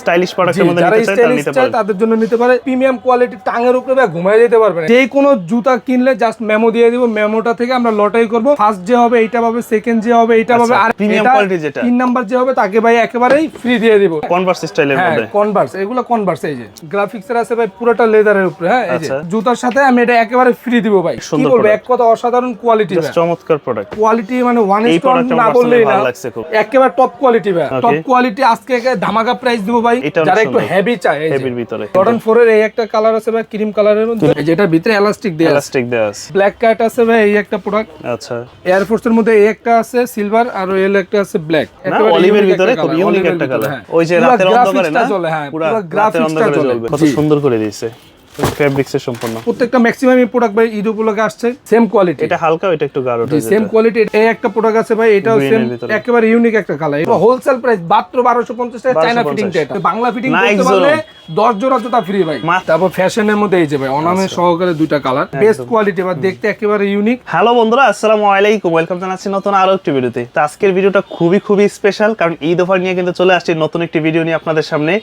Stylish প্রোডাক্টের মধ্যে নিতে তারা নিতে পারে তাদের জন্য নিতে পারে। প্রিমিয়াম কোয়ালিটি টাঙের উপরে বা ঘুমায় যেতে পারবে যে কোনো জুতা কিনলে জাস্ট মেমো দিয়ে দিব মেমোটা থেকে আমরা লটাই করব। ফার্স্ট যে হবে এইটা পাবে সেকেন্ড যে হবে এইটা পাবে আর premium এটা quality যেটা। তিন নাম্বার যে হবে তাকে ভাই একেবারেই ফ্রি দিয়ে দিব। কনভার্স স্টাইলের হ্যাঁ মধ্যে। কনভার্স এগুলো কনভার্স এই যে। গ্রাফিক্স এর আছে ভাই পুরোটা লেদারের উপরে হ্যাঁ এই যে। আচ্ছা। জুতার সাথে আমি এটা একেবারে ফ্রি দিব ভাই। কি বলব এক কথা অসাধারণ কোয়ালিটি চমৎকার প্রোডাক্ট কোয়ালিটি মানে ওয়ান টা না বললেই না। একেবারে টপ কোয়ালিটি ভাই। টপ কোয়ালিটি আজকে ধামাকা প্রাইস দিব ভাই যারা একটু হেভি চায় হেভির ভিতরে। কটন ফোর এর এই একটা কালার আছে ভাই ক্রিম কালারের মধ্যে যেটা ভিতরে এলাস্টিক দেয়া এলাস্টিক দেওয়া আছে। ব্ল্যাক কাট আছে ভাই এই একটা প্রোডাক্ট আচ্ছা। এয়ার ফোর্স এর মধ্যে এই একটা আছে সিলভার আর এল একটা আছে ব্ল্যাক অলিভের ভিতরে খুব ইউনিক একটা কালার ওই যে রাতের অন্ধকারে না? চলে হ্যাঁ পুরো গ্রাফিক্সটা চলে। কত সুন্দর করে দিয়েছে। ফেব্রিক্স এর সম্পূর্ণ। প্রত্যেকটা ম্যাক্সিমাম প্রোডাক্ট ভাই ঈদ উপলক্ষে আসছে। সেম কোয়ালিটি এটা হালকা ওইটা একটু গাঢ় সেম কোয়ালিটি এই একটা প্রোডাক্ট আছে ভাই এটাও সেম একেবারে ইউনিক একটা কালার এটা হোলসেল প্রাইস মাত্র 1250 টাকা চায়না ফিটিং এটা। বাংলা ফিটিং করতে পারলে 10 জোড়া জুতা ফ্রি ভাই। তারপর ফ্যাশনের মধ্যে এই যে ভাই অনামে সহকারে দুইটা কালার বেস্ট কোয়ালিটি বা দেখতে একেবারে ইউনিক হ্যালো বন্ধুরা আসসালামু আলাইকুম। ওয়েলকাম জানাচ্ছি নতুন আরও একটি ভিডিওতে তো। আজকের ভিডিওটা খুবই খুবই স্পেশাল কারণ ঈদ অফার নিয়ে কিন্তু চলে আসছি নতুন একটি ভিডিও নিয়ে আপনাদের সামনে।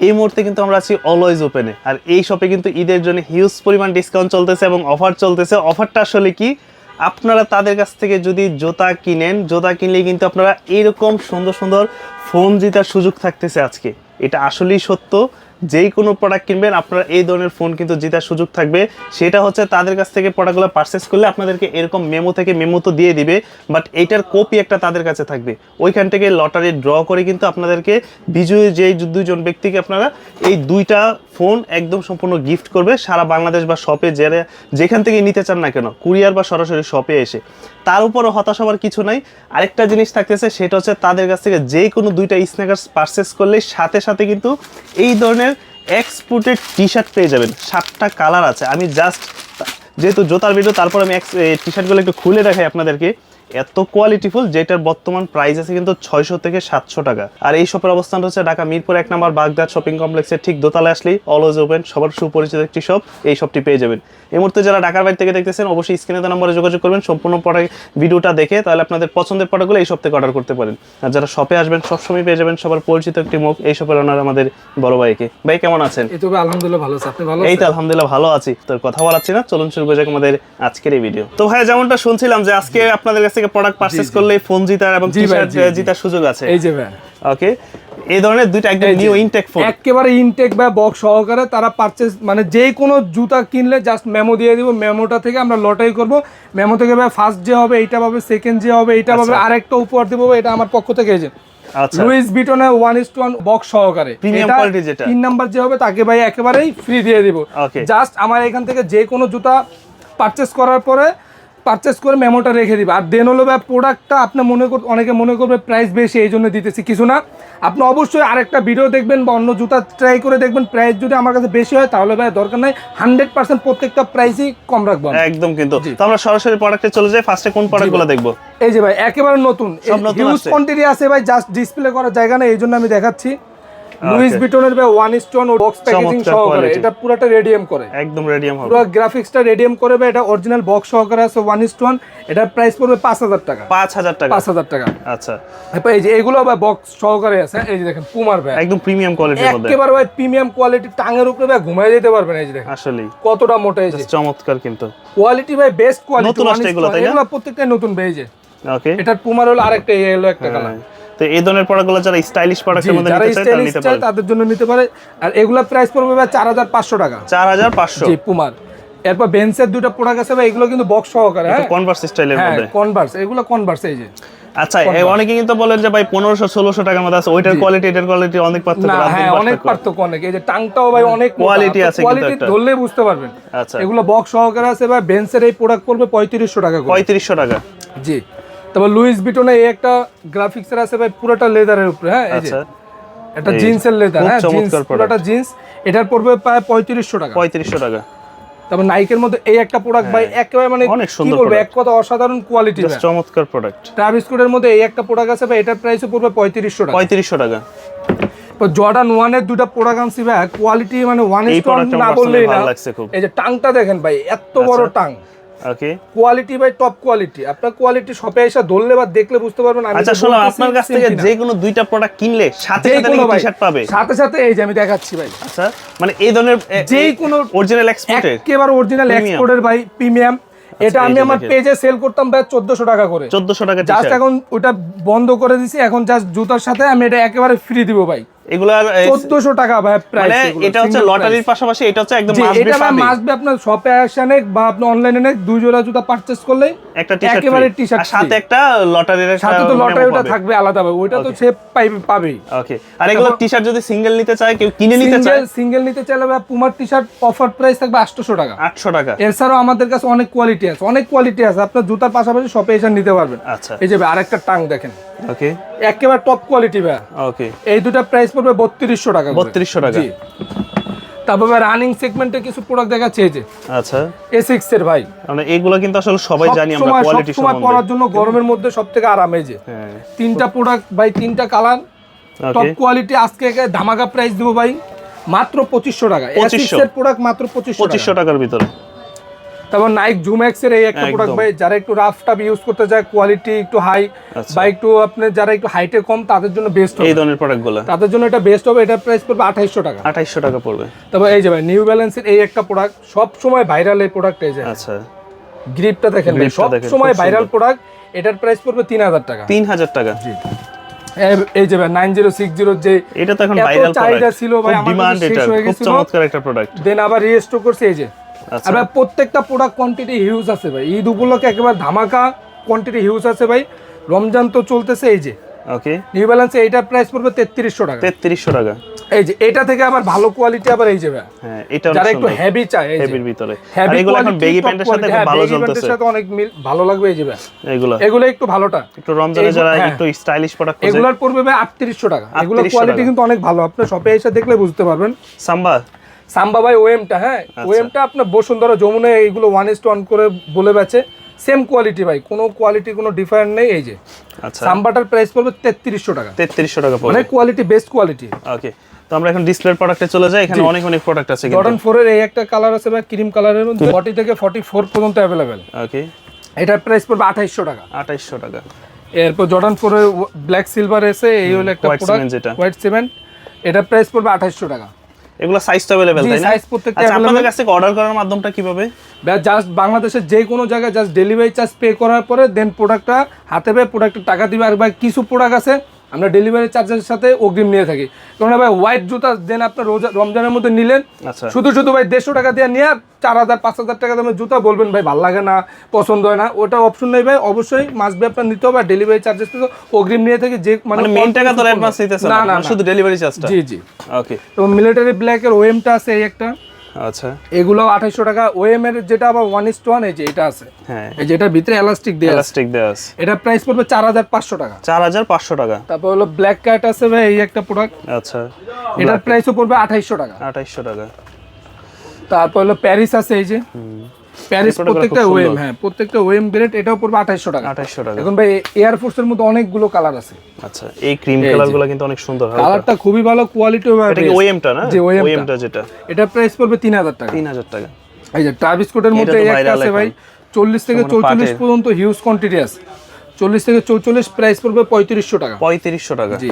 এই মুহূর্তে কিন্তু আমরা আছি অলওয়েজ ওপেনে আর এই শপে কিন্তু ঈদের জন্য হিউজ পরিমাণ ডিসকাউন্ট চলতেছে এবং অফার চলতেছে। অফারটা আসলে কি? আপনারা তাদের কাছ থেকে যদি জোতা কিনেন, জোতা কিনলে কিন্তু আপনারা এরকম সুন্দর সুন্দর ফোন জিতার সুযোগ থাকতেছে আজকে। এটা আসলেই সত্য। যেই কোনো প্রোডাক্ট কিনবেন, আপনারা এই ধরনের ফোন কিন্তু জেতার সুযোগ থাকবে। সেটা হচ্ছে তাদের কাছ থেকে প্রোডাক্টগুলো পারচেস করলে আপনাদেরকে এরকম মেমো থেকে মেমো তো দিয়ে দিবে বাট এইটার কপি একটা তাদের কাছে থাকবে। ওইখান থেকে লটারি ড্র করে কিন্তু আপনাদেরকে বিজয়ী যেই দুজন ব্যক্তিকে আপনারা এই দুইটা ফোন একদম সম্পূর্ণ গিফট করবে সারা বাংলাদেশ বা শপে যারা যেখান থেকে নিতে চান না কেন, কুরিয়ার বা সরাসরি শপে এসে। তার উপরও হতাশ হওয়ার কিছু নাই। আরেকটা জিনিস থাকতেছে, সেটা হচ্ছে তাদের কাছ থেকে যে কোনো দুইটা স্ন্যাকার্স পারচেস করলে সাথে সাথে কিন্তু এই ধরনের এক্সপোর্টেড টি শার্ট পেয়ে যাবেন। সাতটা কালার আছে। আমি জাস্ট যেহেতু জোতার ভিডিও তারপর আমি টি শার্টগুলো একটু খুলে দেখাই আপনাদেরকে। এত কোয়ালিটিফুল যেটার বর্তমান প্রাইস আছে কিন্তু ছয়শো থেকে সাতশো টাকা। আর এই শপের অবস্থানটা হচ্ছে ঢাকা মিরপুর এক নম্বর বাগদাদ শপিং কমপ্লেক্সের ঠিক দোতলা আসলেই অলওয়েজ ওপেন সবার সুপরিচিত একটি শপ এই শপটি পেয়ে যাবেন। এই মুহূর্তে যারা ঢাকার বাইরে থেকে দেখতেছেন অবশ্যই স্ক্রিনে দেওয়া নম্বরে যোগাযোগ করবেন সম্পূর্ণ প্রোডাক্ট ভিডিওটা দেখে তাহলে আপনাদের পছন্দের প্রোডাক্টগুলো এই শপ থেকে অর্ডার করতে পারেন। আর যারা শপে আসবেন সবসময় পেয়ে যাবেন সবার পরিচিত একটি মুখ এই শপের ওনার আমাদের বড় ভাইকে। ভাই কেমন আছেন? এই তো আলহামদুলিল্লাহ ভালো আছে। আপনি ভালো এই তো আলহামদুলিল্লাহ ভালো আছি। তোর কথা বলাচ্ছি না চলুন শুরু করে যাক আমাদের আজকের এই ভিডিও তো ভাই যেমনটা শুনছিলাম যে আজকে আপনাদের কাছ থেকে প্রোডাক্ট পারচেজ করলে ফোন জিতার এবং টি-শার্ট। জিতার সুযোগ আছে। এই যে ভাই। ওকে এই ধরনের দুইটা একদম নিউ ইনটেক ফোন একেবারে ইনটেক বা বক্স সহকারে তারা পারচেজ মানে যে কোনো জুতা কিনলে জাস্ট মেমো দিয়ে দিব। মেমোটা থেকে আমরা লটাই করব। মেমো থেকে ভাই ফার্স্ট যে হবে এইটা পাবে সেকেন্ড যে হবে এইটা পাবে আচ্ছা। আরেকটা উপহার দিব এটা আমার পক্ষ থেকে এই যে। Louis Vuitton one is to one box সহকারে। তিন নাম্বার যে হবে তাকে ভাই একেবারেই ফ্রি দিয়ে দিব। জাস্ট আমার এখান থেকে যে কোনো জুতা পারচেস করার পরে পারচেস করে মেমোটা রেখে দিবে। আর দেন হলো ভাই প্রোডাক্টটা আপনি মনে কর অনেকে মনে করবে প্রাইস বেশি এই জন্য দিতেছি। কিছু না। আপনি অবশ্যই আরেকটা ভিডিও দেখবেন বা অন্য জুতা ট্রাই করে দেখবেন প্রাইস যদি আমার কাছে বেশি হয় তাহলে ভাই দরকার নাই। হান্ড্রেড পার্সেন্ট প্রত্যেকটা প্রাইসই কম রাখব একদম কিন্তু। তো আমরা সরাসরি প্রোডাক্টে চলে যাই ফার্স্টে কোন প্রোডাক্টগুলো দেখব? এই যে ভাই একেবারে নতুন। হিউজ আছে? কোয়ান্টিটি আছে ভাই জাস্ট ডিসপ্লে করার জায়গা নেই এই জন্য আমি দেখাচ্ছি। লুইস বিটনের ভাই ওয়ান স্টোন বক্স প্যাকেজিং সহকারে। এটা পুরোটা রেডিয়াম করে। একদম রেডিয়াম হবে। পুরো গ্রাফিক্সটা রেডিয়াম করে ভাই এটা অরিজিনাল বক্স সহকারে আছে ওয়ান স্টোন এটার প্রাইস পড়বে পাঁচ হাজার টাকা। পাঁচ হাজার টাকা। পাঁচ হাজার টাকা। আচ্ছা। এই যে এগুলো বা বক্স সহকারে আছে এই যে দেখেন পুমার ভাই। একদম প্রিমিয়াম কোয়ালিটির মধ্যে। একেবারে ভাই প্রিমিয়াম কোয়ালিটি টাঙের উপরে ভাই ঘুমাই যেতে পারবেন এই যে দেখেন। আসলেই। কতটা মোটা এই যে। চমৎকার কিন্তু। কোয়ালিটি ভাই বেস্ট কোয়ালিটি নতুন আসছে এগুলো, তাই না? এগুলো প্রত্যেকটাই নতুন এই ওকে এটার পুমার হলো আরেকটা এই হলো একটা কালার তো এই ধরনের প্রোডাক্টগুলো যারা স্টাইলিশ জি, প্রোডাক্টের মধ্যে নিতে চায় তারা নিতে পারে তাদের জন্য নিতে পারে। আর এগুলা প্রাইস পড়বে ভাই চার হাজার পাঁচশো টাকা। চার হাজার পাঁচশো। জি পুমার এরপর বেন্সের দুটো প্রোডাক্ট আছে ভাই এগুলো কিন্তু বক্স সহকারে হ্যাঁ? কনভার্স স্টাইলের হ্যাঁ মধ্যে। কনভার্স এগুলো কনভার্স এই যে। আচ্ছা অনেকে কিন্তু বলেন যে ভাই পনেরোশো ষোলোশো টাকার মধ্যে আছে ওইটার কোয়ালিটি এটার কোয়ালিটি অনেক পার্থক্য হ্যাঁ অনেক পার্থক্য। অনেক। এই যে টাংটাও ভাই অনেক Quality আছে কোয়ালিটি। ধরলেই বুঝতে পারবেন। আচ্ছা। এগুলো বক্স সহকারে আছে ভাই বেন্সের এই প্রোডাক্ট পড়বে পঁয়ত্রিশশো টাকা করে। পঁয়ত্রিশশো টাকা। জি। তারপর লুইস বিটনে এই একটা গ্রাফিক্সের আছে ভাই পুরোটা লেদারের উপরে হ্যাঁ এই যে। আচ্ছা। এটা এই জিন্সের লেদার হ্যাঁ জিন্স পুরোটা জিন্স এটার পড়বে প্রায় পঁয়ত্রিশশো টাকা। পঁয়ত্রিশশো টাকা। তারপর নাইকের মধ্যে এই একটা প্রোডাক্ট ভাই একেবারে মানে অনেক কি সুন্দর বলব এক কথা অসাধারণ কোয়ালিটি চমৎকার প্রোডাক্ট ট্রাভিস কোডের মধ্যে এই একটা প্রোডাক্ট আছে ভাই এটার প্রাইসও পড়বে পঁয়ত্রিশশো টাকা। পঁয়ত্রিশশো টাকা। তো জর্ডান ওয়ানের দুটা প্রোডাক্ট আনছি ভাই কোয়ালিটি মানে ওয়ান টা না বললেই না। এই যে টাংটা দেখেন ভাই এত বড় টাং। ওকে কোয়ালিটি ভাই টপ কোয়ালিটি আপনার কোয়ালিটি শপে এসে ধরলে বা দেখলে বুঝতে পারবেন আমি আচ্ছা শোনো আপনার কাছ থেকে। যে কোনো দুইটা প্রোডাক্ট কিনলে সাথে সাথে টি শার্ট পাবে? সাথে সাথে এই যে আমি দেখাচ্ছি ভাই। আচ্ছা মানে এই ধরনের যে কোনো- অরিজিনাল এক্সপোর্টের একেবারে অরিজিনাল। এক্সপোর্টের ভাই প্রিমিয়াম এটা আমি আমার পেজে সেল করতাম ভাই চোদ্দশো টাকা করে। 1400 টাকা জাস্ট এখন ওটা বন্ধ করে দিছি এখন জাস্ট জুতার সাথে আমি এটা একেবারে ফ্রি দিব ভাই। এগুলার এ, চোদ্দশো টাকা ভাই প্রাইস মানে এটা হচ্ছে লটারির পাশাপাশি এটা হচ্ছে একদম মাস্ট এটা ভাই মাস্ট আপনার শপে আসেন বা আপনি অনলাইনে নেন দুই জোড়া জুতা পারচেজ করলে একটা টি শার্ট একেবারে টি-শার্ট সাথে একটা লটারির সাথে তো লটারি ওটা পাবে। থাকবে আলাদা ভাবে তো সে পাইবে পাবেই ওকে আর এগুলো টি শার্ট যদি সিঙ্গেল নিতে চায় কেউ কিনে নিতে চায়? সিঙ্গেল নিতে চাইলে ভাই Puma T shirt offer price থাকবে আটশোশো টাকা। 800 টাকা। এছাড়াও আমাদের কাছে অনেক কোয়ালিটি আছে অনেক কোয়ালিটি আছে আপনার জুতার পাশাপাশি শপে এসে নিতে পারবেন। আচ্ছা। এই যে আরেকটা টাং দেখেন। ওকে একেবারে টপ কোয়ালিটি ভাই। ওকে এই দুটা প্রাইস পড়বে বত্রিশশো টাকা। 3200 টাকা। তারপর রানিং সেগমেন্টে কিছু প্রোডাক্ট দেখাচ্ছে এই যে। আচ্ছা। এ সিক্স এর ভাই। মানে এগুলো কিন্তু আসলে সবাই জানি আমরা কোয়ালিটি সম্বন্ধে। পরার জন্য গরমের মধ্যে সব থেকে আরাম এই যে। হ্যাঁ। তিনটা প্রোডাক্ট ভাই তিনটা কালার টপ কোয়ালিটি আজকে ধামাকা প্রাইস দেবো ভাই মাত্র পঁচিশশো টাকা। 2500 এর প্রোডাক্ট মাত্র পঁচিশশো 2500 টাকার ভিতরে। তারপর নাইক জুম্যাক্স এর এই একটা প্রোডাক্ট ভাই যারা একটু রাফ টাফ ইউজ করতে চায় কোয়ালিটি একটু হাই আচ্ছা। বা একটু আপনি যারা একটু হাইটে কম তাদের জন্য বেস্ট এই হবে। ধরনের প্রোডাক্টগুলো তাদের জন্য এটা বেস্ট হবে এটা প্রাইস পড়বে আঠাইশশো টাকা। 2800 টাকা পড়বে। তারপর এই যে ভাই নিউ ব্যালেন্সের এই একটা প্রোডাক্ট সব সময় ভাইরাল এই প্রোডাক্ট এই যে। আচ্ছা। গ্রিপটা দেখেন ভাই সব সময় ভাইরাল প্রোডাক্ট এটার প্রাইস পড়বে তিন হাজার টাকা। 3000 টাকা। এই- এই যে ভাই নাইন জিরো সিক্স জিরো যে এটা তো এখন ভাইরাল চাহিদা প্রোডাক্ট ছিল ভাই, ডিমান্ড শেষ হয়ে খুব গেছিল। চমৎকার একটা প্রোডাক্ট দেন আবার রিস্টোর করছে এই যে। আর ভাই প্রত্যেকটা প্রোডাক্ট কোয়ান্টিটি হিউজ আছে ভাই। ঈদ উপলক্ষে একেবারে ধামাকা কোয়ান্টিটি হিউজ আছে ভাই। রমজান তো চলতেছে এই যে। ওকে নিউ ব্যালেন্সে এইটার প্রাইস পড়বে তেত্রিশশো টাকা। 3300 টাকা। এই যে এটা থেকে আবার ভালো কোয়ালিটি আবার এই হ্যাঁ এটা যারা একটু হেভি চায় এই হেভির ভিতরে। হেভি এগুলো এখন বেগি প্যান্টের সাথে খুব ভালো চলতেছে। সাথে অনেক ভালো লাগবে এই যে এগুলো। এগুলো একটু ভালোটা। একটু রমজানে যারা হ্যাঁ। একটু স্টাইলিশ প্রোডাক্ট খোঁজে। এগুলোর পড়বে ভাই আটত্রিশশো টাকা। এগুলো কোয়ালিটি কিন্তু অনেক ভালো। আপনি শপে এসে দেখলে বুঝতে পারবেন। সাম্বা সাম্বা ভাই ওএমটা হ্যাঁ? আচ্ছা। ওএমটা আপনার বসুন্ধরা যমুনা এইগুলো ওয়ান ইস ওয়ান করে বলে বেছে সেম কোয়ালিটি ভাই কোনো কোয়ালিটি কোনো ডিফারেন্ট নেই এই যে। আচ্ছা। সাম্বাটার প্রাইস পড়বে তেত্রিশশো টাকা। 3300 টাকা মানে কোয়ালিটি বেস্ট কোয়ালিটি ওকে তো আমরা এখন ডিসপ্লের প্রোডাক্টে চলে যাই। এখানে অনেক অনেক প্রোডাক্ট আছে জর্ডন ফোর এর এই একটা কালার আছে ভাই ক্রিম কালারের মধ্যে ফর্টি থেকে ফর্টি ফোর পর্যন্ত অ্যাভেলেবেল ওকে এটার প্রাইস পড়বে আঠাইশশো টাকা। 2800 টাকা। এরপর জর্ডন ফোর ব্ল্যাক সিলভার এসে এই হলো একটা প্রোডাক্ট। হোয়াইট সিমেন্ট এটার প্রাইস পড়বে আঠাইশশো টাকা। এগুলো সাইজ তো अवेलेबल জি, তাই না size প্রত্যেকটা আচ্ছা আপনাদের available। কাছ থেকে অর্ডার করার মাধ্যমটা কিভাবে জাস্ট বাংলাদেশের যে কোনো জায়গায় জাস্ট ডেলিভারি চার্জ পে করার পরে দেন প্রোডাক্টটা হাতে পেয়ে প্রোডাক্টের টাকা দিবে আর ভাই কিছু প্রোডাক্ট আছে আমরা ডেলিভারি চার্জের সাথে অগ্রিম নিয়ে থাকি। কারণ ভাই হোয়াইট জুতা দেন আপনার রোজা রমজানের মধ্যে নিলেন আচ্ছা। শুধু শুধু ভাই দেড়শো টাকা দিয়ে নিয়ে চার হাজার পাঁচ হাজার টাকা দামের জুতা বলবেন ভাই ভালো লাগে না পছন্দ হয় না ওটা অপশন নেই ভাই অবশ্যই মাস্ট বি আপনার নিতে হবে আর ডেলিভারি চার্জেস তো অগ্রিম নিয়ে থাকি যে মানে মেইন টাকা তো অ্যাডভান্স না না মানে শুধু ডেলিভারি চার্জটা জি জি। ওকে তো মিলিটারি ব্ল্যাকের ওএমটা আছে এই একটা। আচ্ছা। এগুলো 2800 টাকা। ওএম এর যেটা আবার ওয়ান ইস ওয়ান এই যে এটা আছে। হ্যাঁ। এই যেটা ভিতরে এলাস্টিক দেয়া এলাস্টিক দেওয়া আছে। এটা প্রাইস পড়বে চার হাজার পাঁচশো টাকা। 4500 টাকা। তারপর হলো ব্ল্যাক কাট আছে ভাই এই একটা প্রোডাক্ট আচ্ছা। এটার প্রাইসও পড়বে আঠাইশশো টাকা। 2800 টাকা। তারপর হলো প্যারিস আছে এই যে। প্যারিস প্রত্যেকটা ওয়েম হ্যাঁ প্রত্যেকটা ওয়েম গ্রেড এটাও পড়বে টাকা। 2800 টাকা। এখন ভাই এয়ারফোর্স এর মধ্যে অনেকগুলো কালার আছে। আচ্ছা এই ক্রিম কালারগুলো কিন্তু অনেক সুন্দর কালারটা খুবই ভালো কোয়ালিটি এটা কি ওএমটা না? টা। যেটা। এটা প্রাইস পড়বে তিন হাজার টাকা। 3000 টাকা। এই যে ট্রাভিস কোটের মধ্যে একটা আছে ভাই। এখন। চল্লিশ থেকে মানে চৌচল্লিশ পাটের। পর্যন্ত হিউজ কোয়ান্টিটি আছে। চল্লিশ থেকে চৌচল্লিশ প্রাইস পড়বে পঁয়ত্রিশশো টাকা। 3500 টাকা। জি।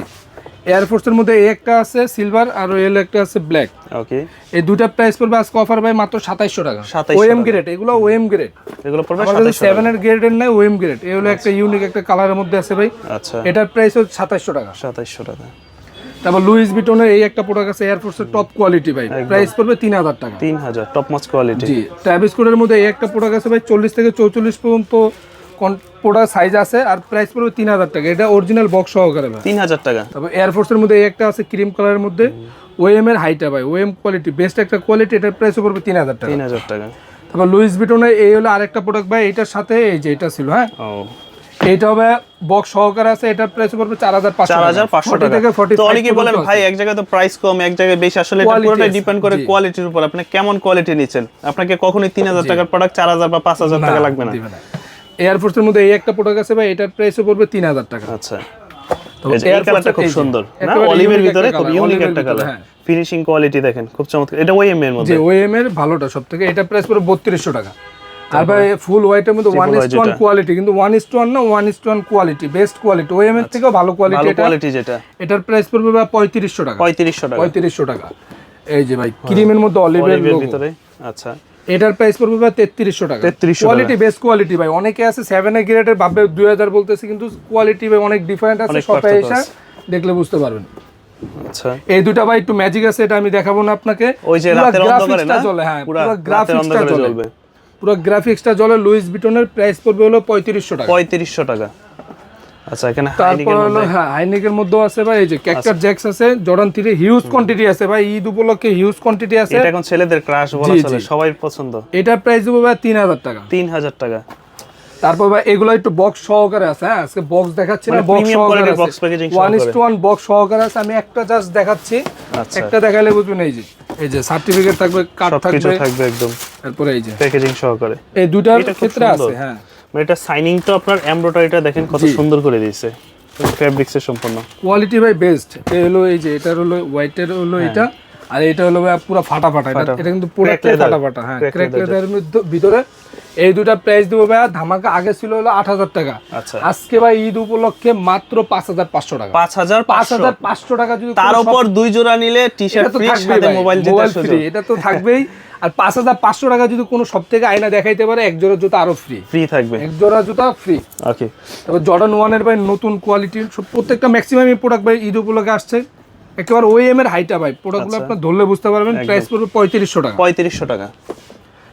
এয়ারফোর্স এর মধ্যে এই একটা আছে সিলভার আর এল একটা আছে ব্ল্যাক ওকে এই দুটা প্রাইস পড়বে আজকে অফার ভাই মাত্র সাতাইশশো টাকা। 2700 ওএম গ্রেড এগুলো ওএম গ্রেড এগুলো পড়বে আমার কাছে 2700 সেভেন এর গ্রেডের নাই ওএম গ্রেড এই হলো একটা ইউনিক একটা কালারের মধ্যে আছে ভাই। আচ্ছা। এটার প্রাইস হচ্ছে সাতাইশশো টাকা। 2700 টাকা। তারপর লুইস বিটনের এই একটা প্রোডাক্ট আছে এয়ারফোর্স এর টপ কোয়ালিটি ভাই। প্রাইস পড়বে তিন হাজার টাকা। 3000 টপ মোস্ট কোয়ালিটি জি ট্রাভিস কোডের মধ্যে এই একটা প্রোডাক্ট আছে ভাই চল্লিশ থেকে চৌচল্লিশ পর্যন্ত প্রোডাক্ট সাইজ আছে আর প্রাইস পড়বে তিন হাজার টাকা। এটা অরিজিনাল বক্স সহকারে ভাই। 3000 টাকা। তারপর এয়ারফোর্সের মধ্যে এই একটা আছে ক্রিম কালারের মধ্যে। ওএম এর হাইটা ভাই ওএম কোয়ালিটি বেস্ট একটা কোয়ালিটি এটার প্রাইস পড়বে তিন হাজার টাকা। 3000 টাকা। তারপর লুইস বিটনের এই হলো আরেকটা প্রোডাক্ট ভাই এটার সাথে এই যে এটা ছিল হ্যাঁ? হবে বক্স সহকারে আছে এটার প্রাইস পড়বে চার হাজার পাঁচশো 4500 টাকা। থেকে ফর্টি তো অনেকে বলেন ভাই এক জায়গায় তো প্রাইস কম এক জায়গায় বেশি। আসলে এটা ডিপেন্ড করে কোয়ালিটির উপর। আপনি কেমন কোয়ালিটি নিচ্ছেন? আপনাকে কখনোই 3000 টাকার প্রোডাক্ট 4000 বা 5000 টাকা লাগবে না। এয়ারফোর্সের মধ্যে এই একটা প্রোডাক্ট আছে ভাই এটার প্রাইসও পড়বে তিন হাজার টাকা। আচ্ছা। কালারটা খুব সুন্দর না? অলিভের ভিতরে খুব ইউনিক একটা কালার হ্যাঁ। ফিনিশিং কোয়ালিটি দেখেন খুব চমৎকার। এটা ওএম এর মধ্যে? ওএম এর ভালোটা সব থেকে এটা প্রাইস পড়বে বত্রিশশো টাকা। আর ভাই ফুল হোয়াইটের মধ্যে one is to one quality কিন্তু ওয়ান ইস টু ওয়ান না one is to one quality best quality OEM এর থেকেও ভালো কোয়ালিটি আচ্ছা। এটা। কোয়ালিটি যেটা। এটার প্রাইস পড়বে ভাই পঁয়ত্রিশশো টাকা। পঁয়ত্রিশশো টাকা। পঁয়ত্রিশশো টাকা। এই যে ভাই ক্রিমের মধ্যে অলিভের অলিভের ভিতরে। আচ্ছা। এটার প্রাইস পড়বে ভাই তেত্রিশশো টাকা। 3300 কোয়ালিটি বেস্ট কোয়ালিটি ভাই। অনেকে আছে সেভেন এ গ্রেডের ভাববে দুই হাজার বলতেছে কিন্তু কোয়ালিটি ভাই অনেক ডিফারেন্ট আছে শপে এসে দেখলে বুঝতে পারবেন। আচ্ছা। এই দুটা ভাই একটু ম্যাজিক আছে এটা আমি দেখাবো না আপনাকে। ওই যে রাতের অন্ধকারে না? জ্বলে হ্যাঁ পুরা গ্রাফিক্সটা জ্বলবে। পুরো গ্রাফিক্সটা জ্বলে লুইস বিটনের প্রাইস পড়বে হলো পঁয়ত্রিশশো টাকা। পঁয়ত্রিশশো টাকা। আচ্ছা এখানে তারপর হলো হ্যাঁ হাইনেকের মধ্যেও আছে ভাই এই যে আচ্ছা। ক্যাক্টার জ্যাক্স আছে জর্ডান থ্রি হিউজ কোয়ান্টিটি আছে ভাই ঈদ উপলক্ষে হিউজ কোয়ান্টিটি আছে। এটা এখন ছেলেদের ক্রাশ বলা চলে সবাই পছন্দ। এটার প্রাইস দেবো ভাই তিন হাজার টাকা। তিন হাজার টাকা। তারপর ভাই এগুলো একটু বক্স সহকারে আছে হ্যাঁ আজকে বক্স দেখাচ্ছি না বক্স সহকারে one is to one box সহকারে আছে আমি একটা জাস্ট দেখাচ্ছি। আচ্ছা। একটা দেখাইলে বুঝবেন এই যে এই যে সার্টিফিকেট থাকবে কার্ড থাকবে। একদম। তারপরে এই যে। প্যাকেজিং সহকারে। এই দুটার ক্ষেত্রে আছে হ্যাঁ। মানে এটা সাইনিংটা আপনার এমব্রয়ডারিটা দেখেন কত সুন্দর করে দিয়েছে। ফেব্রিক্স সম্পূর্ণ। কোয়ালিটি ভাই বেস্ট এই হলো এই যে এটার হলো হোয়াইটের হলো এটা আর এটা হলো পুরো ফাটা ফাটা। এটা এটা কিন্তু পুরো ফাটা ফাটা হ্যাঁ। ক্র্যাক লেদারের ভিতরে এই দুটা প্রাইস দেবো ভাই ধামাকা আগে ছিল হলো আট হাজার টাকা। আচ্ছা। আজকে ভাই ঈদ উপলক্ষে মাত্র পাঁচ হাজার পাঁচশো টাকা। পাঁচ হাজার পাঁচ হাজার পাঁচশো টাকা যদি তার উপর দুই জোড়া নিলে টি শার্ট তো ফ্রি সাথে মোবাইল মোবাইল ফ্রি এটা তো থাকবেই। আর পাঁচ হাজার পাঁচশো টাকা যদি কোনো সব থেকে আয়না দেখাইতে পারে এক জোড়া জুতা আরও ফ্রি ফ্রি থাকবে। এক জোড়া জুতা ফ্রি ওকে তারপর জর্ডান ওয়ানের ভাই নতুন কোয়ালিটির প্রত্যেকটা ম্যাক্সিমাম প্রোডাক্ট ভাই ঈদ উপলক্ষে আসছে। একেবারে ওএম এর হাইটা ভাই। প্রোডাক্টগুলো আচ্ছা। আপনার ধরলে বুঝতে পারবেন প্রাইস পড়বে পঁয়ত্রিশশো টাকা। পঁয়ত্রিশশো টাকা।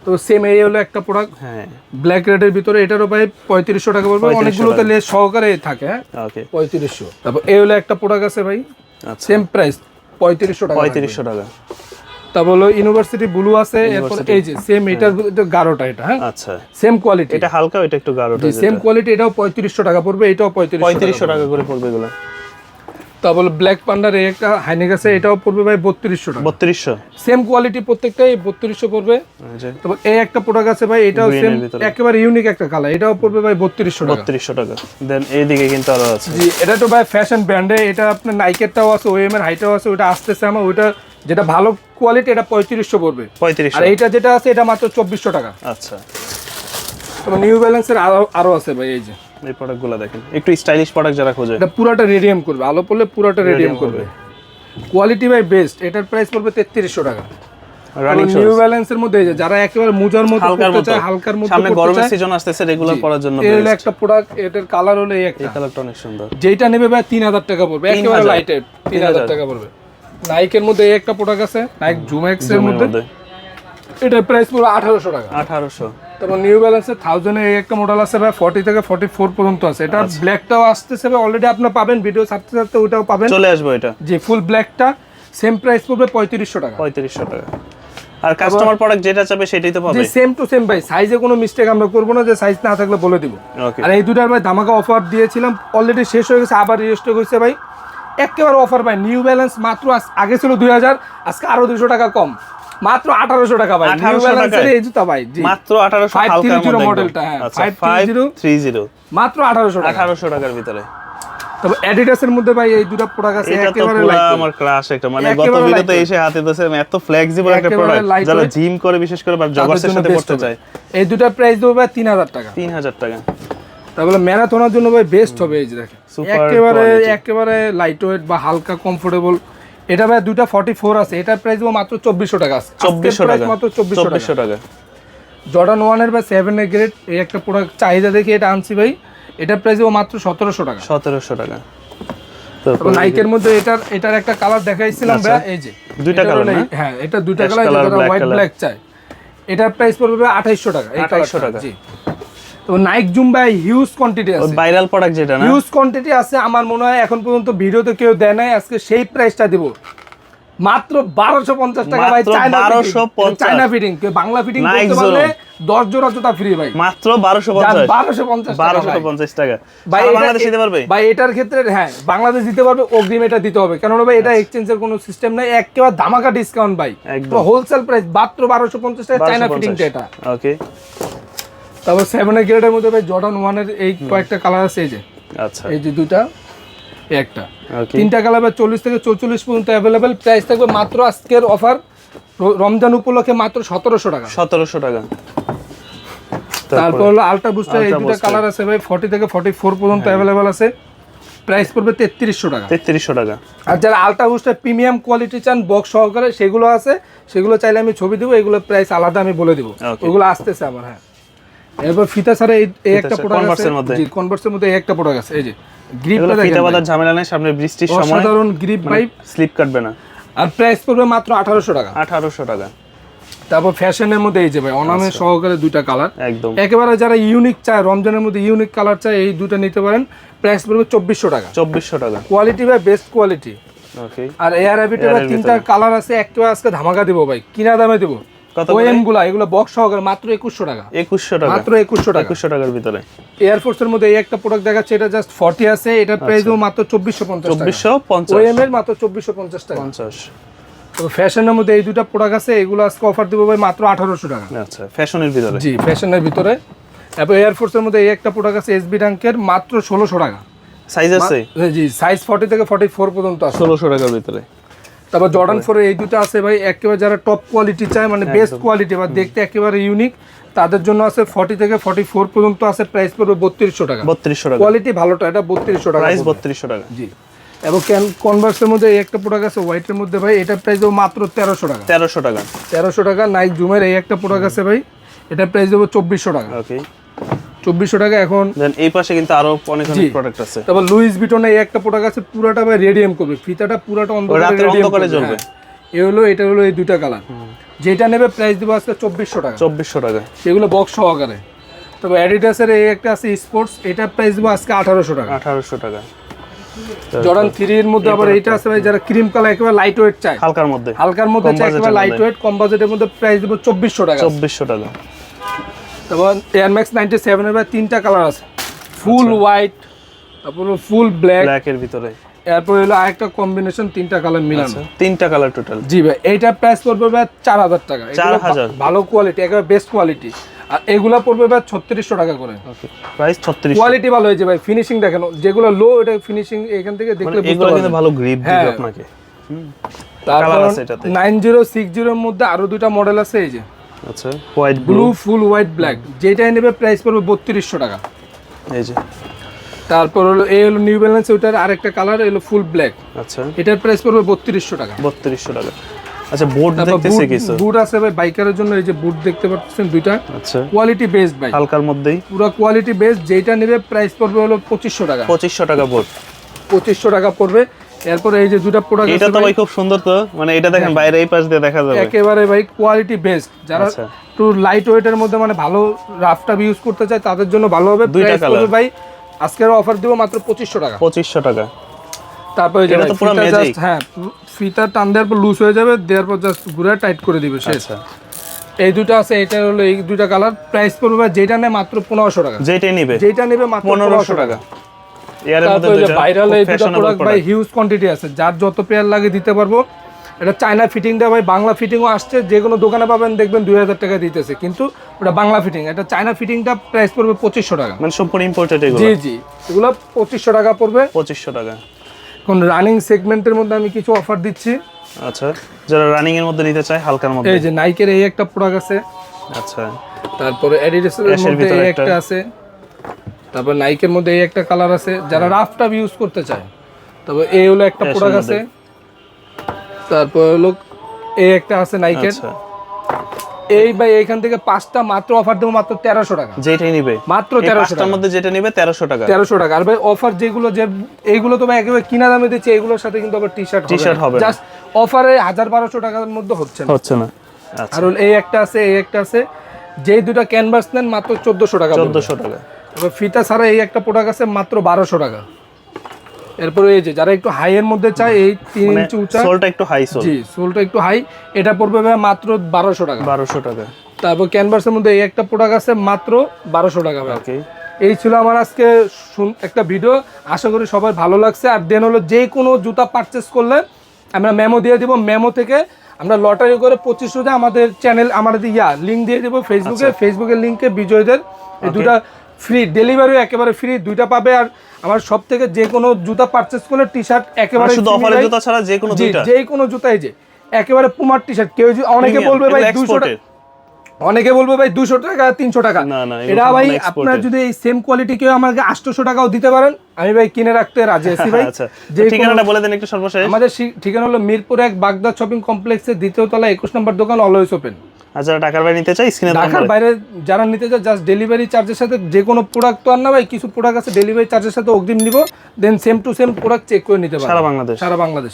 তো সেম এই হলো একটা প্রোডাক্ট হ্যাঁ। ব্ল্যাক রেডের ভিতরে এটারও ভাই পঁয়ত্রিশশো টাকা পড়বে। 3500 অনেকগুলোতে লেস সহকারে থাকে হ্যাঁ? ওকে পঁয়ত্রিশশো। তারপর এই হলো একটা প্রোডাক্ট আছে ভাই। আচ্ছা। সেম প্রাইস পঁয়ত্রিশশো টাকা পঁয়ত্রিশশো টাকা। তারপর হলো ইউনিভার্সিটি ব্লু আছে এরপর এই যে সেম এটার ভিতরে গাঢ়টা এটা হ্যাঁ? আচ্ছা। সেম কোয়ালিটি এটা হালকা এটা একটু গাঢ় সেম কোয়ালিটি এটাও পঁয়ত্রিশশো টাকা পড়বে এটাও পঁয়ত্রিশ পঁয়ত্রিশশো টাকা করে পড়বে এগুলো। তারপর ব্ল্যাক পান্ডার একটা হাইনেক আছে এটাও পড়বে ভাই বত্রিশশো টাকা। বত্রিশশো? সেম কোয়ালিটি প্রত্যেকটাই বত্রিশশো পড়বে। তারপর এই একটা প্রোডাক্ট আছে ভাই এটাও সেম একেবারে ইউনিক একটা কালার এটাও পড়বে ভাই বত্রিশশো টাকা। বত্রিশশো টাকা। দেন এইদিকে কিন্তু আরও আছে। জি এটা তো ভাই ফ্যাশন ব্র্যান্ডে এটা আপনার নাইকেরটাও আছে ওএম এর হাইটাও আছে ওটা আসতেছে আমার ওইটা যেটা ভালো কোয়ালিটি এটা পঁয়ত্রিশশো পড়বে। পঁয়ত্রিশশো। আর এইটা যেটা আছে এটা মাত্র চব্বিশশো টাকা। আচ্ছা। নিউ ব্যালেন্সের আরও আরও আছে ভাই এই যে। এই প্রোডাক্টগুলো দেখেন। একটু স্টাইলিশ প্রোডাক্ট যারা খোঁজে। এটা পুরাটা রেডিয়াম করবে। আলো পড়লে পুরাটা রেডিয়াম করবে। কোয়ালিটি ভাই বেস্ট এটার প্রাইস পড়বে তেত্রিশশো টাকা। নিউ ব্যালেন্সের মধ্যে এই যে যারা একেবারে মুজার হালকার চায় হালকার মধ্যে সামনে গরমের সিজন আসতেছে রেগুলার পরার জন্য একটা প্রোডাক্ট এটার কালার হলো এই একটা। কালারটা অনেক সুন্দর। যেটা নেবে ভাই তিন হাজার টাকা পড়বে। একেবারে 3000 তিন হাজার। টাকা পড়বে। নাইকের মধ্যে এই একটা প্রোডাক্ট আছে নাইক জুমেক্স এর মধ্যে। এটার প্রাইস পুরো আঠারোশো টাকা। আঠারোশো। তারপর নিউ ব্যালেন্সের থাউজেন্ডের এই একটা মডেল আছে ভাই ফর্টি থেকে ফর্টি ফোর পর্যন্ত আছে। এটা আচ্ছা। ব্ল্যাকটাও আসতেছে ভাই অলরেডি আপনার পাবেন ভিডিও ছাড়তে ছাড়তে ওইটাও পাবেন। চলে আসব এটা। যে ফুল ব্ল্যাকটা সেম প্রাইস পড়বে পঁয়ত্রিশশো টাকা। পঁয়ত্রিশশো টাকা। আর কাস্টমার প্রোডাক্ট যেটা চাবে সেটাই তো পাবে। সেম টু সেম ভাই সাইজে কোনো মিস্টেক আমরা করব না যে সাইজ না থাকলে বলে দিব। ওকে আর এই দুটার ভাই ধামাকা অফার দিয়েছিলাম অলরেডি শেষ হয়ে গেছে আবার রিস্টক হয়েছে ভাই। একেবারে অফার ভাই। নিউ ব্যালেন্স মাত্র আগে ছিল দুই হাজার আজকে আরও দুশো টাকা কম। মাত্র আঠারোশো টাকা ভাই। নিউ 1800 ব্যালেন্সের এই জুতা ভাই জি। মাত্র আঠারোশো 530 হালকার মধ্যে একদম। মডেলটা, হ্যাঁ, 530 ফাইভ থ্রি জিরো মাত্র আঠারোশো টাকা। আঠারোশো টাকার ভিতরে। তবে অ্যাডিডাসের মধ্যে ভাই এই দুটো প্রোডাক্ট আছে এটা একেবারে পুরো আমার ক্রাশ একটা। মানে গত ভিডিওতে এসে হাতে দিয়েছে এত ফ্লেক্সিবল একটা প্রোডাক্ট যারা জিম করে বিশেষ করে বা জগার্সের সাথে। চায়। এই প্রাইস দেবো ভাই তিন হাজার টাকা। তিন হাজার টাকা। তারপরে ম্যারাথনের জন্য ভাই বেস্ট হবে এই যে দেখেন। একেবারে একেবারে লাইট ওয়েট বা হালকা কমফোর্টেবল এটা ভাই দুটা ফর্টি ফোর আছে। এটার প্রাইস মাত্র চব্বিশশো টাকা। আজকের চব্বিশশো টাকা। মাত্র চব্বিশশো টাকা। জর্ডান ওয়ানের বা সেভেনের গ্রেড এই একটা প্রোডাক্ট চাহিদা দেখে এটা আনছি ভাই। এটার প্রাইস মাত্র সতেরোশো টাকা। সতেরোশো টাকা। নাইকের মধ্যে এটার এটার একটা কালার দেখাইছিলাম আচ্ছা। ভাই এই যে। দুইটা? এই- হ্যাঁ এটা দুইটা কালার হোয়াইট ব্ল্যাক চাই এটার প্রাইস পড়বে আঠাইশশো টাকা। 2800 টাকা। জি। তো নাইক জুম ভাই হিউজ কোয়ান্টিটি আছে। ভাইরাল প্রোডাক্ট যেটা না? হিউজ কোয়ান্টিটি আছে আমার মনে হয় এখন পর্যন্ত ভিডিওতে কেউ দেয় নাই আজকে সেই প্রাইসটা দিব। মাত্র বারোশো পঞ্চাশ টাকা ভাই China 1250 China fitting Bangla fitting করতে পারলে দশ জোড়া জুতা ফ্রি ভাই। মাত্র বারোশো পঞ্চাশ। বারোশো পঞ্চাশ বারোশো টাকা। ভাই। বাংলাদেশ দিতে পারবে? ভাই এটার ক্ষেত্রে হ্যাঁ বাংলাদেশ দিতে পারবে অগ্রিম এটা দিতে হবে। কেন ভাই এটা এক্সচেঞ্জের কোনো সিস্টেম নাই একেবারে ধামাকা ডিসকাউন্ট ভাই। একদম। হোলসেল প্রাইস মাত্র বারোশো পঞ্চাশ টাকা চায়না ফিটিংটা এটা। ওকে তারপর সেভেনের গ্রেডের মধ্যে ভাই জর্ডান ওয়ানের এই কয়েকটা কালার আছে এই যে। আচ্ছা। এই যে দুটা এই একটা। তিনটা কালার বা চল্লিশ থেকে চৌচল্লিশ পর্যন্ত অ্যাভেলেবেল প্রাইস থাকবে মাত্র আজকের অফার রমজান উপলক্ষে মাত্র সতেরোশো টাকা। সতেরোশো টাকা। তারপর হলো আলট্রা বুস্টার এই দুটো কালার আছে ভাই ফর্টি থেকে ফর্টি ফোর পর্যন্ত অ্যাভেলেবেল আছে। প্রাইস পড়বে তেত্রিশশো টাকা। তেত্রিশশো টাকা। আর যারা আলট্রা বুস্টার প্রিমিয়াম কোয়ালিটি চান বক্স সহকারে সেগুলো আছে সেগুলো চাইলে আমি ছবি দেবো এগুলো প্রাইস আলাদা আমি বলে দিব. ওগুলো আসতেছে আমার হ্যাঁ। এরপর ফিতা ছাড়া এই একটা ছাড়া, প্রোডাক্ট আছে মধ্যে। জি কনভার্সের মধ্যে একটা প্রোডাক্ট আছে এই যে ফিতে বাঁধার ঝামেলা নেই সামনে বৃষ্টির সময়। অসাধারণ গ্রিপ পাইপ স্লিপ কাটবে না। আর প্রাইস পড়বে মাত্র আঠারোশো টাকা। আঠারোশো টাকা। তারপর ফ্যাশনের মধ্যে এই যে ভাই অনামের আচ্ছা। সহকারে দুইটা কালার একদম। একেবারে যারা ইউনিক চায় রমজানের মধ্যে ইউনিক কালার চায় এই দুটো নিতে পারেন। প্রাইস পড়বে চব্বিশশো টাকা। চব্বিশশো টাকা। কোয়ালিটি ভাই বেস্ট কোয়ালিটি আর এয়ার হ্যাবিটে Air ভাই Habit তিনটা কালার আছে একটা আজকে ধামাকা দেবো ভাই কিনা দামে দেবো। এগুলো বক্স সহকারে মাত্র টাকা। টাকা। মাত্র টাকা। টাকার ভিতরে। এয়ারফোর্সের মধ্যে এই একটা প্রোডাক্ট দেখাচ্ছে এটা জাস্ট আছে মাত্র আচ্ছা। ওএম এর মাত্র চব্বিশশো পঞ্চাশ টাকা। পঞ্চাশ। তো ফ্যাশনের মধ্যে এই দুটা প্রোডাক্ট আছে এগুলো আজকে অফার দেবো ভাই মাত্র আঠারোশো টাকা। আচ্ছা ফ্যাশনের ভিতরে। জি ফ্যাশনের ভিতরে। এয়ারফোর্সের মধ্যে এই একটা প্রোডাক্ট আছে এসবি মাত্র ষোলোশো টাকা। সাইজ আছে? জি সাইজ ফর্টি থেকে ফর্টি ফোর পর্যন্ত ষোলোশো টাকার ভিতরে। তারপর জর্ডান ফোরের এই দুটো আছে ভাই একেবারে যারা টপ কোয়ালিটি চায় মানে বেস্ট কোয়ালিটি বা দেখতে একেবারে ইউনিক তাদের জন্য আছে ফর্টি থেকে ফর্টি ফোর পর্যন্ত আছে প্রাইস পড়বে বত্রিশশো টাকা। বত্রিশশো টাকা। কোয়ালিটি ভালোটা এটা বত্রিশশো টাকা প্রাইস। বত্রিশশো টাকা। জি। এবং ক্যান কনভার্সের মধ্যে এই একটা প্রোডাক্ট আছে হোয়াইটের মধ্যে ভাই এটার প্রাইস দেবো মাত্র তেরোশো টাকা। তেরোশো টাকা। তেরোশো টাকা নাইক জুমের এই একটা প্রোডাক্ট আছে ভাই এটার প্রাইস দেবো চব্বিশশো টাকা। ওকে চব্বিশশো টাকা এখন। এই পাশে কিন্তু আরও অনেক অনেক প্রোডাক্ট আছে। তারপর লুইস বিটনে এই একটা প্রোডাক্ট আছে পুরোটা ভাই রেডিয়াম করবে। ফিতাটা পুরোটা অন্ধকারে জ্বলবে। হ্যাঁ। এ হলো এটা হলো এই দুইটা কালার যেটা নেবে প্রাইস দেবো আজকে চব্বিশশো টাকা। চব্বিশশো টাকা। সেগুলো বক্স সহকারে। তবে অ্যাডিডাসের এই একটা আছে স্পোর্টস এটার প্রাইস দেবো আজকে আঠারোশো টাকা। আঠারোশো টাকা। জর্ডান থ্রির মধ্যে আবার এইটা আছে ভাই যারা ক্রিম কালার একেবারে লাইট ওয়েট চায়। হালকার মধ্যে। হালকার মধ্যে চায় একেবারে লাইট। ওয়েট কম্পোজিটের মধ্যে প্রাইস দেবো চব্বিশশো টাকা। চব্বিশশো টাকা। তারপর এয়ার ম্যাক্স নাইনটি সেভেনের ভাই তিনটা কালার আছে। ফুল হোয়াইট তারপর ফুল ব্ল্যাক ব্ল্যাকের ভিতরে। এরপর হলো আরেকটা কম্বিনেশন তিনটা কালার মিলানো। আচ্ছা তিনটা কালার টোটাল জি ভাই এইটার প্রাইস পড়বে ভাই চার হাজার টাকা। 4,000 ভা- ভালো কোয়ালিটি একেবারে বেস্ট কোয়ালিটি আর এগুলা পড়বে ভাই ছত্রিশশো টাকা করে। প্রাইস ছত্রিশ কোয়ালিটি ভালো হয়েছে ভাই ফিনিশিং দেখেন যেগুলো লো এটা ফিনিশিং এখান থেকে দেখলে এগুলো কিন্তু ভালো গ্রিপ দিবে হ্যাঁ। আপনাকে। তারপর আছে। নাইন জিরো সিক্স জিরোর মধ্যে আরও দুইটা মডেল আছে এই যে। আচ্ছা। White blue full white black যেটাই নেবে প্রাইস পড়বে বত্রিশশো টাকা। এই যে। তারপর হলো এই হলো নিউ ব্যালেন্স ওইটার আরেকটা কালার এলো ফুল ব্ল্যাক আচ্ছা। এটার প্রাইস পড়বে বত্রিশশো টাকা। বত্রিশশো টাকা। আচ্ছা তারপর দেখতেছি কিছু। বুট আছে ভাই বাইকারের জন্য এই যে বুট দেখতে পাচ্ছেন দুইটা। আচ্ছা। কোয়ালিটি বেস্ট ভাই হালকার মধ্যেই। পুরো কোয়ালিটি বেস্ট যেটা নেবে প্রাইস পড়বে হলো পঁচিশশো টাকা। পঁচিশশো টাকা বোর্ড পঁচিশশো টাকা পড়বে। এরপরে এই যে দুটা প্রোডাক্ট এটা তো ভাই খুব সুন্দর তো। মানে এটা দেখেন বাইরে এই পাশ দিয়ে দেখা যাবে। একেবারে ভাই কোয়ালিটি বেস্ট যারা আচ্ছা। একটু লাইট ওয়েটের মধ্যে মানে ভালো রাফটা ইউজ করতে চায় তাদের জন্য ভালো হবে। দুইটা। পড়বে ভাই। আজকের অফার দিব মাত্র পঁচিশশো টাকা। পঁচিশশো টাকা। তারপরে এটা তো পুরো just- হ্যাঁ ফিতা টান দেওয়ার পর লুজ হয়ে যাবে দেওয়ার পর জাস্ট ঘুরে টাইট করে দিবে শেষ। আচ্ছা। এই দুটো আছে এটা হলো এই দুইটা কালার প্রাইস পড়বে যেটা নেয় মাত্র পনেরোশো টাকা। যেটাই নিবে। যেটা নেবে মাত্র পনেরোশো টাকা। এর মধ্যে তারপরে ভাইরাল এই দুটো প্রোডাক্ট ভাই হিউজ কোয়ান্টিটি আছে। যার যত পেয়ার লাগে দিতে পারব। এটা চায়না ফিটিং ভাই বাংলা ফিটিংও আসছে। যে কোনো দোকানে পাবেন দেখবেন দুই হাজার টাকা দিতেছে। কিন্তু ওটা বাংলা ফিটিং এটা চায়না ফিটিংটা প্রাইস পড়বে পঁচিশশো টাকা। মানে সম্পূর্ণ ইম্পোর্টেড জি জি। এগুলো পঁচিশশো টাকা পড়বে। পঁচিশশো টাকা। এখন রানিং সেগমেন্টের মধ্যে আমি কিছু অফার দিচ্ছি। আচ্ছা। যারা রানিং এর মধ্যে নিতে চায় হালকার মধ্যে। এই যে নাইকের এই একটা প্রোডাক্ট আছে। আচ্ছা। তারপরে অ্যাডিডাসের মধ্যে। একটা। আছে। তারপর নাইকের মধ্যে এই একটা কালার আছে যারা রাফ টাফ ইউজ করতে চায়। তবে এই হলো একটা প্রোডাক্ট আছে। তারপর হলো এই একটা আছে নাইকের আচ্ছা। এই ভাই এইখান থেকে পাঁচটা মাত্র অফার দেবো মাত্র তেরোশো টাকা। যেটাই নিবে। মাত্র তেরোশো টাকার মধ্যে যেটা নিবে তেরোশো টাকা। তেরোশো টাকা। আর ভাই অফার যেগুলো যে এইগুলো তো ভাই একেবারে কিনা দামে দিচ্ছে এগুলোর সাথে কিন্তু আবার টি শার্ট T-shirt হবে না। জাস্ট অফারে হাজার বারোশো টাকার মধ্যে হচ্ছে না। হচ্ছে না। কারণ এই একটা আছে এই একটা আছে। যেই দুটা ক্যানভাস নেন মাত্র চোদ্দশো টাকা। চোদ্দশো টাকা। এবার ফিতা ছাড়া এই একটা প্রোডাক্ট আছে মাত্র বারোশো টাকা। এরপরে এই যে যারা একটু হাই এর মধ্যে চায় এই তিন মানে ইঞ্চি উঁচা সোলটা একটু হাই সোল জি সোলটা একটু হাই এটা পড়বে ভাই মাত্র বারোশো টাকা। বারোশো টাকা। তারপর ক্যানভাসের মধ্যে এই একটা প্রোডাক্ট আছে মাত্র বারোশো টাকা ভাই। এই ছিল আমার আজকে একটা ভিডিও আশা করি সবার ভালো লাগছে। আর দেন হলো যে কোনো জুতা পারচেস করলে আমরা মেমো দিয়ে দিব। মেমো থেকে আমরা লটারি করে পঁচিশ রোজে আমাদের চ্যানেল আমাদের ইয়া লিঙ্ক দিয়ে দেবো ফেসবুকে। ফেসবুকের লিঙ্কে বিজয়দের এই দুটা ফ্রি ডেলিভারিও একেবারে ফ্রি দুইটা পাবে আর আমার সব থেকে যে কোনো জুতা পারচেস করলে টি শার্ট একেবারে মানে শুধু জুতা ছাড়া যে কোনো দুইটা? যে কোনো জুতাই যে একেবারে পুমার টি শার্ট কেউ অনেকে বলবে ভাই এগুলো দুশো exported। অনেকে বলবে ভাই দুশো টাকা তিনশো টাকা। না, না, এটা ভাই। আপনার যদি এই সেম কোয়ালিটি কেউ আমাকে আটশোশো টাকাও দিতে পারেন আমি ভাই কিনে রাখতে রাজি আছি ভাই। আচ্ছা যে ঠিকানাটা বলে দেন একটু সর্বশেষ। আমাদের ঠিকানা হলো মিরপুর এক বাগদা শপিং কমপ্লেক্সের দ্বিতীয় তলা একুশ নম্বর দোকান অলওয়েজ ওপেন আর যারা টাকার বাইরে নিতে চাই স্ক্রিনে ঢাকার বাইরে যারা নিতে চায় জাস্ট ডেলিভারি চার্জের সাথে যে কোনো প্রোডাক্ট তো আর না ভাই কিছু প্রোডাক্ট আছে ডেলিভারি চার্জের সাথে অগ্রিম নিব then same to same product check করে নিতে পারে। সারা বাংলাদেশ। সারা বাংলাদেশ।